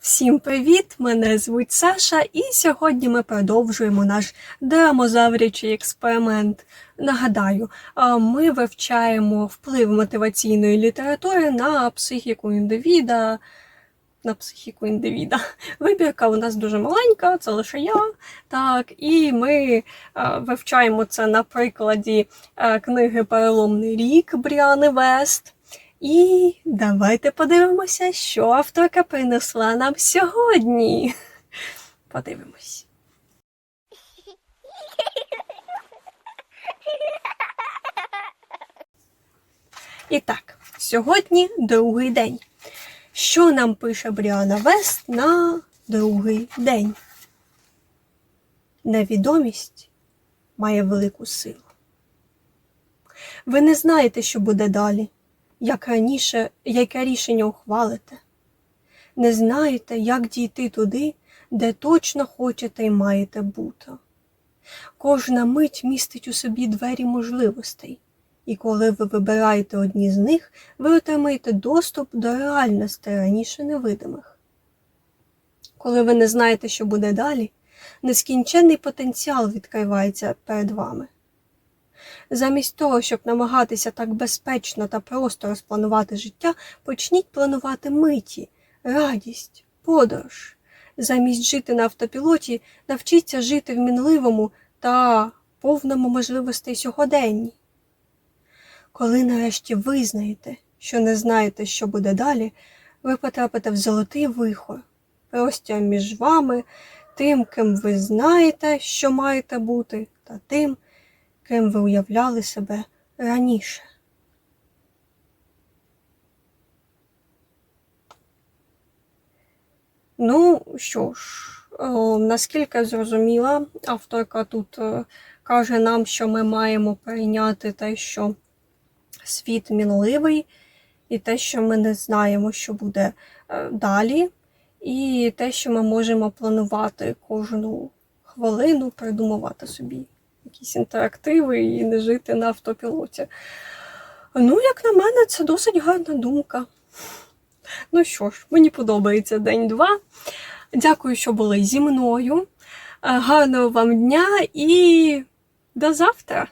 Всім привіт! Мене звуть Саша, і сьогодні ми продовжуємо наш драмозаврячий експеримент. Нагадаю, ми вивчаємо вплив мотиваційної літератури на психіку індивіда. На психіку індивіда. Вибірка у нас дуже маленька, це лише я. Так, і ми вивчаємо це на прикладі книги Переломний рік Бріани Вест. І давайте подивимося, що авторка принесла нам сьогодні. Подивимось. І так, сьогодні другий день. Що нам пише Бріана Вест на другий день? Невідомість має велику силу. Ви не знаєте, що буде далі як раніше, яке рішення ухвалите. Не знаєте, як дійти туди, де точно хочете і маєте бути. Кожна мить містить у собі двері можливостей, і коли ви вибираєте одні з них, ви отримаєте доступ до реальностей раніше невидимих. Коли ви не знаєте, що буде далі, нескінченний потенціал відкривається перед вами. Замість того, щоб намагатися так безпечно та просто розпланувати життя, почніть планувати миті, радість, подорож. Замість жити на автопілоті, навчіться жити в мінливому та повному можливостей сьогоденні. Коли нарешті визнаєте, що не знаєте, що буде далі, ви потрапите в золотий вихор, простір між вами, тим, ким ви знаєте, що маєте бути, та тим, ким ви уявляли себе раніше. Ну що ж, е, наскільки зрозуміла, авторка тут е, каже нам, що ми маємо прийняти те, що світ мінливий, і те, що ми не знаємо, що буде е, далі, і те, що ми можемо планувати кожну хвилину, придумувати собі якісь інтерактиви і не жити на автопілоті. Ну, як на мене, це досить гарна думка. Ну що ж, мені подобається день два. Дякую, що були зі мною. Е, Гарного вам дня і до завтра!